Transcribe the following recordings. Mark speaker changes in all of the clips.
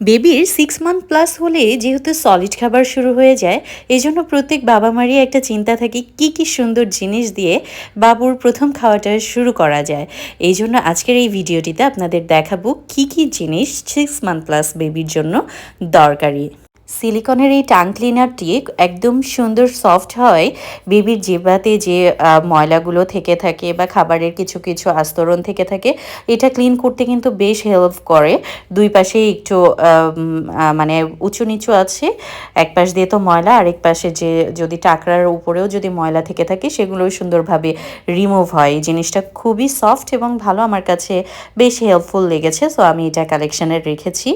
Speaker 1: বেবির six month plus হলে যেহেতু সলিড খাবার শুরু হয়ে যায় এই জন্য প্রত্যেক বাবা মারই একটা চিন্তা থাকে, কি কি সুন্দর জিনিস দিয়ে বাবুর প্রথম খাওয়াটা শুরু করা যায়। এই জন্য আজকের এই ভিডিওটিতে আপনাদের দেখাবো কি কি জিনিস সিক্স মান্থ প্লাস বেবির জন্য দরকারি। সিলিকনের এই টাং ক্লিনারটি একদম সুন্দর সফট হয়। বেবির জিবাতে যে ময়লাগুলো থেকে থাকে বা খাবারের কিছু কিছু আস্তরণ থেকে থাকে, এটা ক্লিন করতে কিন্তু বেশ হেল্প করে। দুই পাশে একটু মানে উঁচু নিচু আছে, এক পাশ দিয়ে তো ময়লা, আরেক পাশে যে, যদি টাকরার উপরেও যদি ময়লা থেকে থাকে সেগুলো সুন্দরভাবে রিমুভ হয়। এই জিনিসটা খুবই সফট এবং ভালো, আমার কাছে বেশ হেল্পফুল লেগেছে, সো আমি এটা কালেকশানে রেখেছি।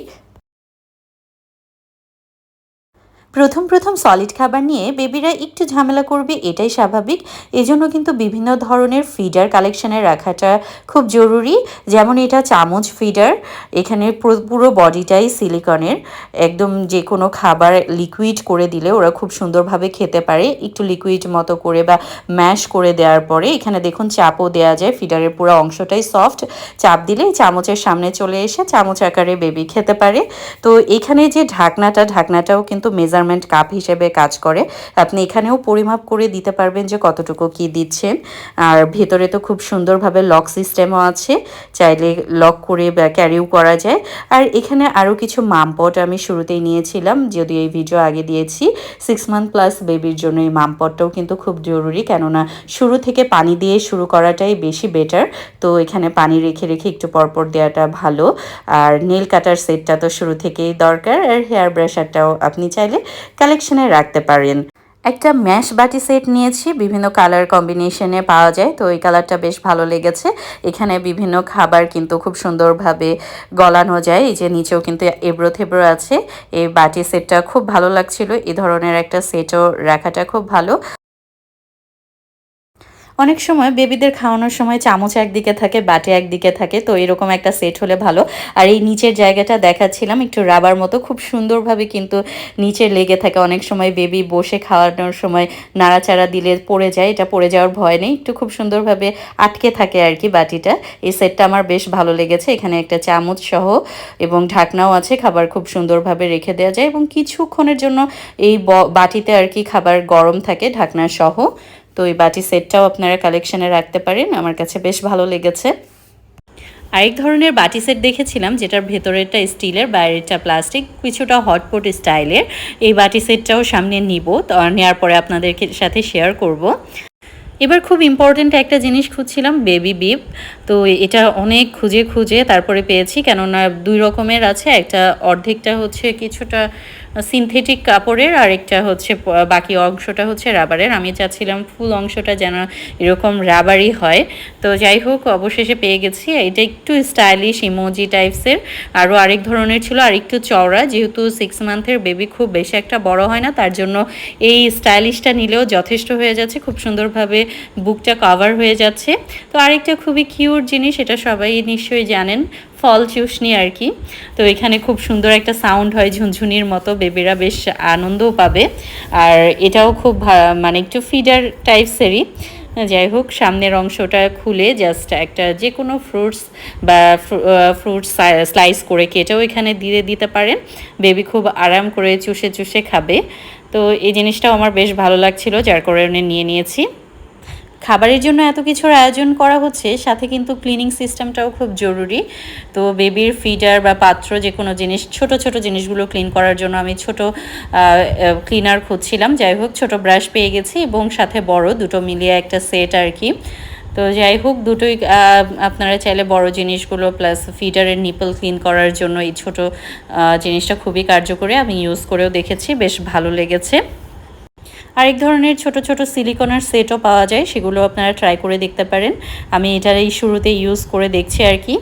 Speaker 1: প্রথম প্রথম সলিড খাবার নিয়ে বেবিরা একটু ঝামেলা করবে, এটাই স্বাভাবিক। এজন্য কিন্তু বিভিন্ন ধরনের ফিডার কালেকশানে রাখাটা খুব জরুরি। যেমন এটা চামচ ফিডার এখানে পুরো- বডিটাই সিলিকনের একদম যে কোনো খাবার লিকুইড করে দিলে ওরা খুব সুন্দরভাবে খেতে পারে। একটু লিকুইড মতো করে বা ম্যাশ করে দেওয়ার পরে এখানে দেখুন চাপও দেওয়া যায় ফিডারের পুরো অংশটাই সফট চাপ দিলে চামচের সামনে চলে এসে চামচ আকারে বেবি খেতে পারে। তো এখানে যে ঢাকনাটা, ঢাকনাটাও কিন্তু মেজারমেন্ট কাপ হিসেবে কাজ করে। আপনি এখানেও পরিমাপ করে দিতে পারবেন যে কতটুকু কি দিচ্ছেন। আর ভেতরে তো খুব সুন্দরভাবে লক সিস্টেমও আছে, চাইলে লক করে ক্যারিও করা যায়। আর এখানে আরও কিছু মামপট আমি শুরুতেই নিয়েছিলাম, যদিও এই ভিডিও আগে দিয়েছি। সিক্স মান্থ প্লাস বেবির জন্য এই মামপটটাও কিন্তু খুব জরুরি, কেননা শুরু থেকে পানি দিয়ে শুরু করাটাই বেশি বেটার তো এখানে পানি রেখে রেখে একটু পরপর দেওয়াটা ভালো। আর নেল কাটার সেটটা তো শুরু থেকেই দরকার, আর হেয়ার ব্রাশারটাও আপনি চাইলে কালেকশনে রাখতে পারেন। একটা ম্যাশ বাটি সেট নিয়েছি, বিভিন্ন কালার কম্বিনেশনে পাওয়া যায়, তো এই কালারটা বেশ ভালো লেগেছে। এখানে বিভিন্ন খাবার কিন্তু খুব সুন্দরভাবে গলানো যায়, এই যে নিচেও কিন্তু এবড়ো থেব্রো আছে। এই বাটি সেটটা খুব ভালো লাগছিল এই ধরনের একটা সেটও রাখাটা খুব ভালো। অনেক সময় বেবিদের খাওয়ানোর সময় চামচ একদিকে থাকে, বাটি একদিকে থাকে, তো এরকম একটা সেট হলে ভালো। আর এই নিচের জায়গাটা দেখাচ্ছিলাম, একটু রাবার মতো, খুব সুন্দরভাবে কিন্তু নিচে লেগে থাকে। অনেক সময় বেবি বসে খাওয়ানোর সময় নাড়াচাড়া দিলে পড়ে যায়, এটা পড়ে যাওয়ার ভয় নেই। একটু খুব সুন্দরভাবে আটকে থাকে আর কি বাটিটা। এই সেটটা আমার বেশ ভালো লেগেছে। এখানে একটা চামচ সহ এবং ঢাকনাও আছে, খাবার খুব সুন্দরভাবে রেখে দেওয়া যায় এবং কিছুক্ষণের জন্য এই বাটিতে আর কি খাবার গরম থাকে, ঢাকনা সহ। তো এই বাটি সেটটাও আপনারা কালেকশানে রাখতে পারেন। আমার কাছে বেশ ভালো লেগেছে। আরেক ধরনের বাটি সেট দেখেছিলাম, যেটার ভেতরেরটা স্টিলের, বাইরেরটা প্লাস্টিক, কিছুটা হটপট স্টাইলের এই বাটি সেটটাও সামনে নিব নেওয়ার পরে আপনাদের সাথে শেয়ার করব। এবার খুব ইম্পর্ট্যান্ট একটা জিনিস খুঁজছিলাম বেবি বিপ তো এটা অনেক খুঁজে খুঁজে তারপরে পেয়েছি, কেননা দুই রকমের আছে, একটা অর্ধেকটা হচ্ছে কিছুটা সিনথেটিক কাপড়ের আর একটা হচ্ছে বাকি অংশটা হচ্ছে রাবারের আমি চাচ্ছিলাম ফুল অংশটা যেন এরকম রাবারই হয়। তো যাই হোক, অবশেষে পেয়ে গেছি। এটা একটু স্টাইলিশ ইমোজি টাইপসের আরও আরেক ধরনের ছিল আর একটু চওড়া, যেহেতু সিক্স মান্থের বেবি খুব বেশি একটা বড় হয় না, তার জন্য এই স্টাইলিশটা নিলেও যথেষ্ট হয়ে যাচ্ছে। খুব সুন্দরভাবে বুকটা কভার হয়ে যাচ্ছে। তো আরেকটা খুবই কিউট জিনিস, এটা সবাই নিশ্চয়ই জানেন, ফল চুষনি আর কি। তো এখানে খুব সুন্দর একটা সাউন্ড হয়, ঝুনঝুনির মতো বেবিরা বেশ আনন্দও পাবে। আর এটাও খুব মানে একটু ফিডার টাইপসেরই যাই হোক, সামনের অংশটা খুলে জাস্ট একটা যে কোনো ফ্রুটস বা ফ্রুটস স্লাইস করে কেটেও এখানে দিয়ে দিতে পারেন। বেবি খুব আরাম করে চুষে চুষে খাবে। তো এই জিনিসটাও আমার বেশ ভালো লাগছিল, যার কারণে নিয়ে নিয়েছি। খাবারের জন্য এত কিছুর আয়োজন করা হচ্ছে, সাথে কিন্তু ক্লিনিং সিস্টেমটাও খুব জরুরি। তো বেবির ফিডার বা পাত্র যে কোনো জিনিস, ছোট ছোট জিনিসগুলো ক্লিন করার জন্য আমি ছোট ক্লিনার খুঁজছিলাম। যাই হোক, ছোট ব্রাশ পেয়ে গেছি এবং সাথে বড় দুটো মিলিয়ে একটা সেট আর কি। তো যাই হোক, দুটোই আপনারা চাইলে বড় জিনিসগুলো প্লাস ফিডারের নিপল ক্লিন করার জন্য এই ছোট জিনিসটা খুবই কার্যকরী। আমি ইউজ করেও দেখেছি, বেশ ভালো লেগেছে। আরেক ধরনের ছোট ছোট সিলিকনের সেটও পাওয়া যায়, সেগুলো আপনারা ট্রাই করে দেখতে পারেন। আমি এটার এই শুরুতে ইউজ করে দেখছি আর কি।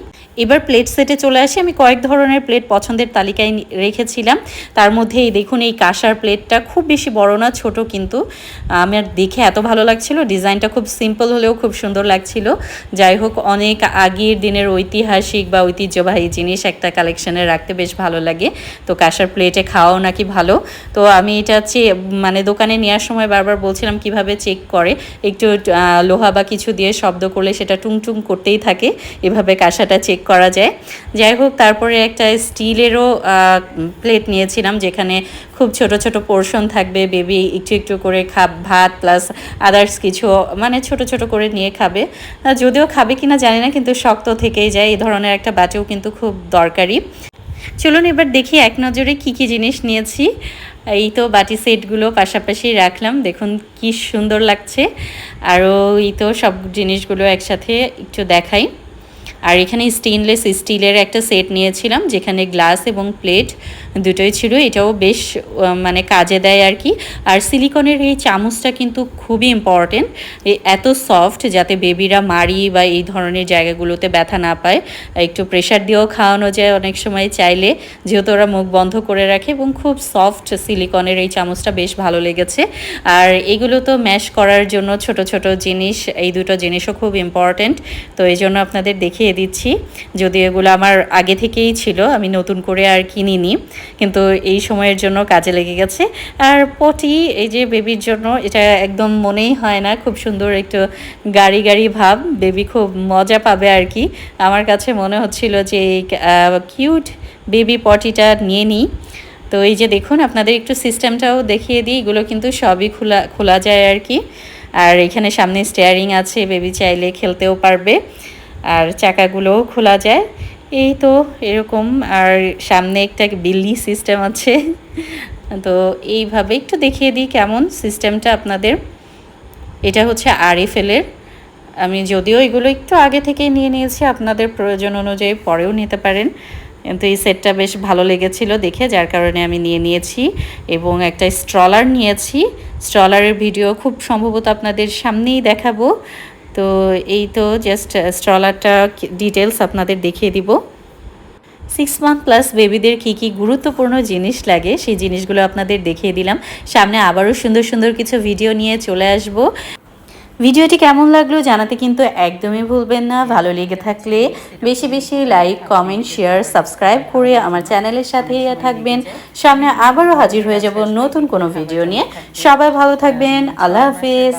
Speaker 1: এবার প্লেট সেটে চলে আসি। আমি কয়েক ধরনের প্লেট পছন্দের তালিকায় রেখেছিলাম। তার মধ্যে এই দেখুন, এই কাঁসার প্লেটটা খুব বেশি বড় না, ছোট কিন্তু। আমার দেখে এত ভালো লাগছিল, ডিজাইনটা খুব সিম্পল হলেও খুব সুন্দর লাগছিল। যাই হোক, অনেক আগের দিনের ঐতিহাসিক বা ঐতিহ্যবাহী জিনিস একটা কালেকশনে রাখতে বেশ ভালো লাগে। তো কাঁসার প্লেটে খাওয়াও নাকি ভালো। তো আমি এটা চেয়ে মানে দোকানে নেওয়ার সময় বারবার বলছিলাম কীভাবে চেক করে। একটু লোহা বা কিছু দিয়ে শব্দ করলে সেটা টুং টুং করতেই থাকে। এভাবে কাঁসাটা চেক করা যায়। যাই হোক, তারপরে একটা স্টিলেরও প্লেট নিয়েছিলাম যেখানে খুব ছোট ছোট পোর্শন থাকবে, বেবি একটু একটু করে খাব, ভাত প্লাস আদার্স কিছু মানে ছোট ছোট করে নিয়ে খাবে। যদিও খাবে কিনা জানি না, কিন্তু শক্ত থেকেই যায়, এই ধরনের একটা বাটিও কিন্তু খুব দরকারি। চলুন এবার দেখি এক নজরে কি কি জিনিস নিয়েছি। এই তো বাটি সেটগুলো পাশাপাশি রাখলাম, দেখুন কি সুন্দর লাগছে। আরও এই তো সব জিনিসগুলো একসাথে একটু দেখাই। আর এখানে স্টেনলেস স্টিলের একটা সেট নিয়েছিলাম যেখানে গ্লাস এবং প্লেট দুটোই ছিল, এটাও বেশ মানে কাজে দেয় আর কি। আর সিলিকনের এই চামচটা কিন্তু খুবই ইম্পর্টেন্ট এত সফট যাতে বেবিরা মারি বা এই ধরনের জায়গাগুলোতে ব্যথা না পায়। একটু প্রেশার দিয়েও খাওয়ানো যায় অনেক সময় চাইলে, যেহেতু ওরা মুখ বন্ধ করে রাখে এবং খুব সফট সিলিকনের এই চামচটা বেশ ভালো লেগেছে। আর এগুলো তো ম্যাশ করার জন্য ছোট ছোট জিনিস, এই দুটো জিনিসও খুব ইম্পর্ট্যান্ট তো এই জন্য আপনাদের দেখিয়ে দিচ্ছি। যদি এগুলো আমার আগে থেকেই ছিল, আমি নতুন করে আর কিনিনি। কিন্তু এই সময়ের জন্য কাজে লেগে গেছে। আর পটি, এই যে বেবির জন্য, এটা একদম মনেই হয় না। খুব সুন্দর একটু গাড়ি গাড়ি ভাব। বেবি খুব মজা পাবে আর কি। আমার কাছে মনে হচ্ছিল যে এই কিউট বেবি পটিটা নিয়ে নিই। তো এই যে দেখুন, আপনাদের একটু সিস্টেমটাও দেখিয়ে দিই। এগুলো কিন্তু সবই খোলা খোলা যায় আর কি। আর এখানে সামনে স্টেয়ারিং আছে। বেবি চাইলে খেলতেও পারবে। আর চাকাগুলোও খোলা যায়। এই তো, এরকম। আর সামনে একটা বিল্লি সিস্টেম আছে। তো এইভাবে একটু দেখিয়ে দিই কেমন সিস্টেমটা আপনাদের। এটা হচ্ছে আর আরএফএলের আমি যদিও এগুলো একটু আগে থেকে নিয়ে নিয়েছি, আপনাদের প্রয়োজন অনুযায়ী পরেও নিতে পারেন। কিন্তু এই সেটটা বেশ ভালো লেগেছিল দেখে, যার কারণে আমি নিয়ে নিয়েছি এবং একটা স্ট্রলার নিয়েছি। স্ট্রলারের ভিডিও খুব সম্ভবত আপনাদের সামনেই দেখাবো। তো এই তো জাস্ট স্ট্রলারটা ডিটেলস আপনাদের দেখিয়ে দিব। সিক্স মান্থ প্লাস বেবিদের কী কী গুরুত্বপূর্ণ জিনিস লাগে, সেই জিনিসগুলো আপনাদের দেখিয়ে দিলাম। সামনে আবারও সুন্দর সুন্দর কিছু ভিডিও নিয়ে চলে আসব। ভিডিওটি কেমন লাগল জানাতে কিন্তু একদমই ভুলবেন না, ভালো লেগে থাকলে বেশি বেশি লাইক কমেন্ট শেয়ার সাবস্ক্রাইব করে আমার চ্যানেলের সাথে থাকবেন। সামনে আবারও হাজির হয়ে যাব নতুন কোনো ভিডিও নিয়ে। সবাই ভালো থাকবেন, আল্লাহ হাফিজ।